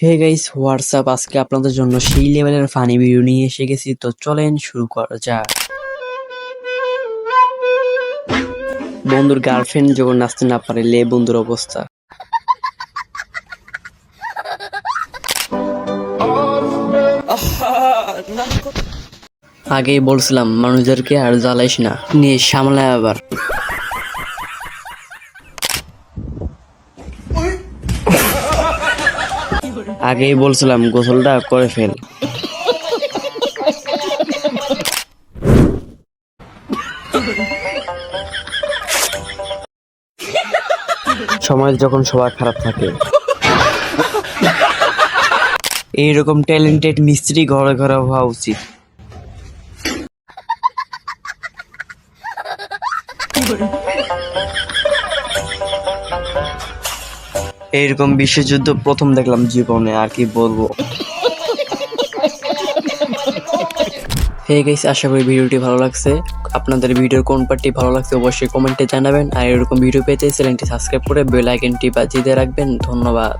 Hey guys WhatsApp আজকে আপনাদের জন্য সেই লেভেলের ফানি ভিডিও নিয়ে এসে গেছি। তো চলেন শুরু করা যাক। বন্ধুর গার্লফ্রেন্ড যখন নাচতে না পারে, লে বন্ধুর অবস্থা। আগেই বলছিলাম, মানুষদেরকে আর জ্বালাইস না। নিয়ে সামলায় আবার। আগেই বলছিলাম, গোসলটা করে ফেল। সময় যখন সবার খারাপ থাকে। এইরকম ট্যালেন্টেড মিস্ত্রি ঘরে ঘরে হওয়া উচিত। এইরকম বিশ্বযুদ্ধ প্রথম দেখলাম জীবনে, আর কি বলব? হে গাইস আশা করি ভিডিওটি ভালো লাগছে। আপনাদের ভিডিওর কোন পার্টটি ভালো লাগছে অবশ্যই কমেন্টে জানাবেন। আর এরকম ভিডিও পেতে চ্যানেলটি সাবস্ক্রাইব করে বেল আইকনটি বাজিয়ে দিয়ে রাখবেন। ধন্যবাদ।